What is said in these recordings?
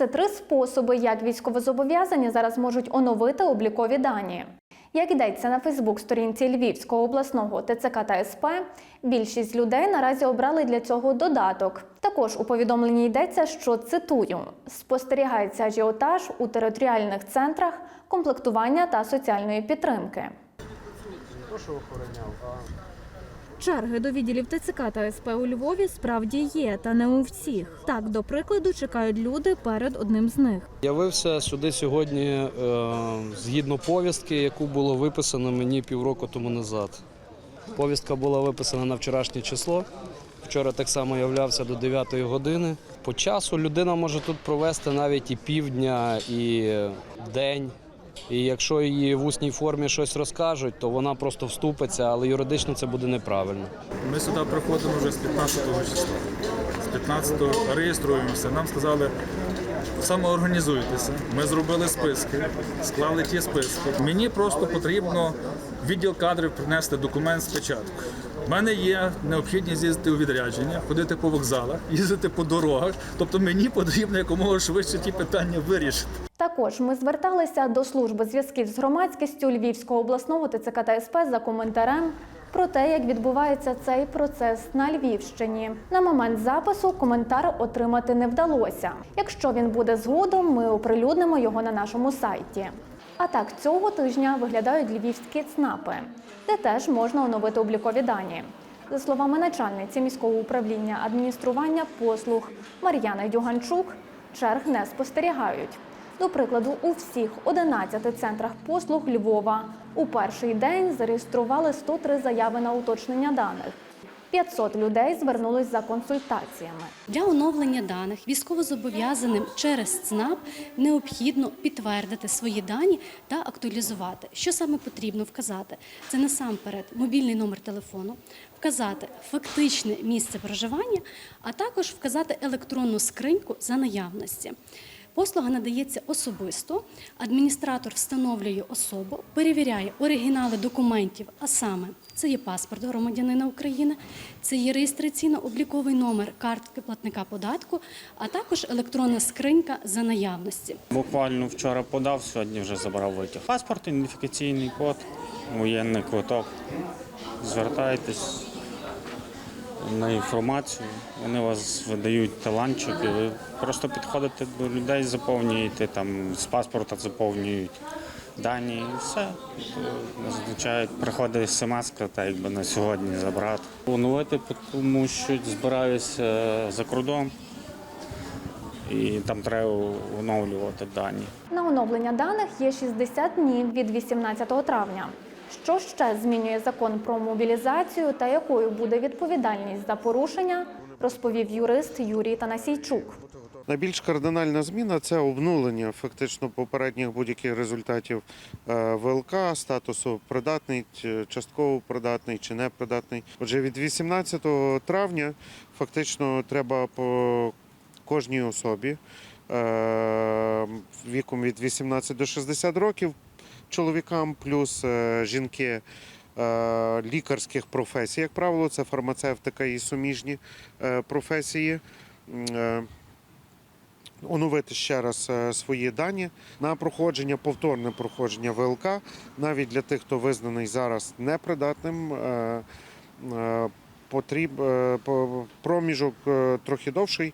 Це три способи, як військовозобов'язані зараз можуть оновити облікові дані. Як йдеться на Фейсбук-сторінці Львівського обласного ТЦК та СП, більшість людей наразі обрали для цього додаток. Також у повідомленні йдеться, що цитую: спостерігається ажіотаж у територіальних центрах комплектування та соціальної підтримки. Прошу охороняв, Черги до відділів ТЦК та СП у Львові справді є, та не у всіх. Так, до прикладу, чекають люди перед одним з них. Явився сюди сьогодні е, згідно повістки, яку було виписано мені півроку тому назад. Повістка була виписана на вчорашнє число. Вчора так само являвся до 9 години. По часу людина може тут провести навіть і півдня, і день. І якщо її в усній формі щось розкажуть, то вона просто вступиться, але юридично це буде неправильно. Ми сюди приходимо вже з 15 числа. З 15-го реєструємося. Нам сказали, самоорганізуйтеся. Ми зробили списки, склали ті списки. Мені просто потрібно відділ кадрів принести документ з печатку. Мене є необхідність їздити у відрядження, ходити по вокзалах, їздити по дорогах. Тобто мені потрібно якомога швидше ті питання вирішити. Також ми зверталися до служби зв'язків з громадськістю Львівського обласного ТЦК та СП за коментарем про те, як відбувається цей процес на Львівщині. На момент запису коментар отримати не вдалося. Якщо він буде згодом, ми оприлюднимо його на нашому сайті. А так цього тижня виглядають львівські ЦНАПи, де теж можна оновити облікові дані. За словами начальниці міського управління адміністрування послуг Мар'яни Дюганчук, черг не спостерігають. До прикладу, у всіх 11 центрах послуг Львова у перший день зареєстрували 103 заяви на уточнення даних. 500 людей звернулись за консультаціями. Для оновлення даних військовозобов'язаним через ЦНАП необхідно підтвердити свої дані та актуалізувати. Що саме потрібно вказати? Це насамперед мобільний номер телефону, вказати фактичне місце проживання, а також вказати електронну скриньку за наявності. Послуга надається особисто. Адміністратор встановлює особу, перевіряє оригінали документів, а саме це є паспорт громадянина України, це є реєстраційно-обліковий номер картки платника податку, а також електронна скринька за наявності. Буквально вчора подав, сьогодні вже забрав витяг. Паспорт, ідентифікаційний код, воєнний квиток. Звертайтесь на інформацію, вони вас видають таланчик, і ви просто підходите до людей, заповнюєте, там з паспорта заповнюють дані і все. Назначають, приходить смс, та якби на сьогодні забрати. Оновити, тому що збираюся за кордон. І там треба оновлювати дані. На оновлення даних є 60 днів від 18 травня. Що ще змінює закон про мобілізацію та якою буде відповідальність за порушення, розповів юрист Юрій Танасійчук. Найбільш кардинальна зміна це обнулення фактично попередніх будь-яких результатів е, ВЛК, статусу придатний, частково придатний чи непридатний. Отже, від 18 травня фактично треба по кожній особі е, віком від 18 до 60 років чоловікам, плюс е, жінки. е, Лікарських професій, як правило, це фармацевтика і суміжні е, професії. Оновити ще раз свої дані на проходження, повторне проходження ВЛК, навіть для тих, хто визнаний зараз непридатним. Потріб е, проміжок е, трохи довший,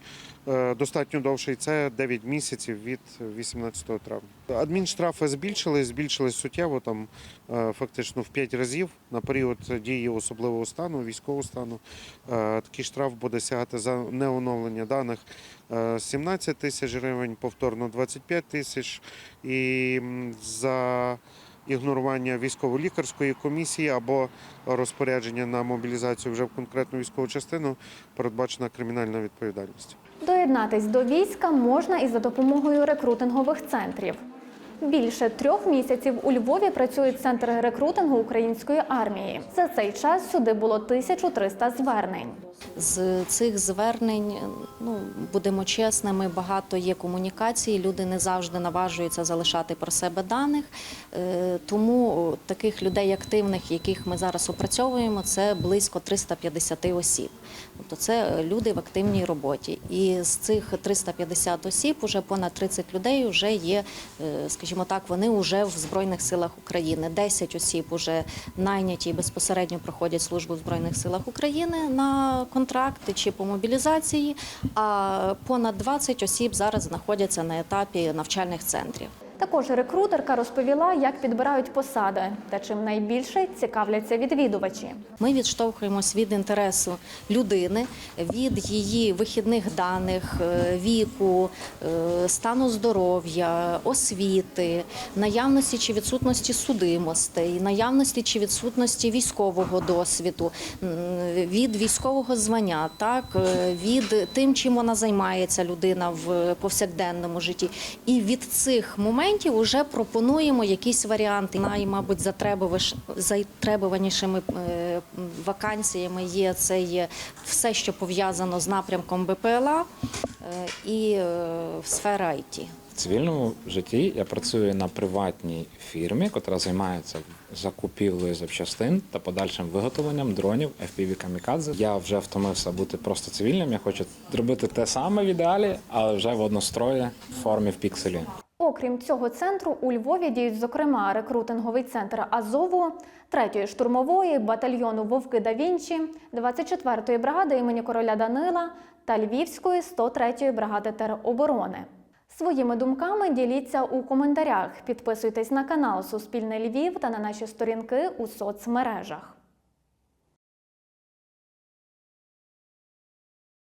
е, достатньо довший. Це 9 місяців від 18 травня. Адмінштрафи збільшились, збільшились суттєво там фактично в 5 разів на період дії особливого стану, військового стану. Такий штраф буде сягати за неоновлення даних е, 17 тисяч гривень, повторно 25 тисяч. І за ігнорування військово-лікарської комісії або розпорядження на мобілізацію вже в конкретну військову частину передбачена кримінальна відповідальність. Доєднатись до війська можна і за допомогою рекрутингових центрів. Більше трьох місяців у Львові працює центр рекрутингу української армії. За цей час сюди було 1300 звернень. З цих звернень, ну будемо чесними, багато є комунікації. Люди не завжди наважуються залишати про себе даних. Е, Тому таких людей активних, яких ми зараз опрацьовуємо, це близько 350 осіб. Тобто це люди в активній роботі. І з цих 350 осіб уже понад 30 людей вже є, е, скажімо так, вони вже в Збройних силах України. 10 осіб вже найняті і безпосередньо проходять службу в Збройних силах України на контракти чи по мобілізації. А понад 20 осіб зараз знаходяться на етапі навчальних центрів. Також рекрутерка розповіла, як підбирають посади та чим найбільше цікавляться відвідувачі. Ми відштовхуємось від інтересу людини, від її вихідних даних, е, віку, е, стану здоров'я, освіти, наявності чи відсутності судимостей, наявності чи відсутності військового досвіду, від військового звання, так е, від тим, чим вона займається людина в повсякденному житті. І від цих моментів вже пропонуємо якісь варіанти. Най, мабуть, затребувач- затребуванішими е, вакансіями є це є все, що пов'язано з напрямком БПЛА е, і е, сфера IT. В цивільному житті я працюю на приватній фірмі, яка займається закупівлею запчастин та подальшим виготовленням дронів FPV камікадзе. Я вже втомився бути просто цивільним. Я хочу зробити те саме в ідеалі, але вже в однострої в формі в пікселі. Окрім цього центру, у Львові діють, зокрема, рекрутинговий центр Азову, 3-ї штурмової, батальйону Вовки да Вінчі, 24-ї бригади імені короля Данила та Львівської 103-ї бригади тероборони. Своїми думками діліться у коментарях. Підписуйтесь на канал Суспільне Львів та на наші сторінки у соцмережах.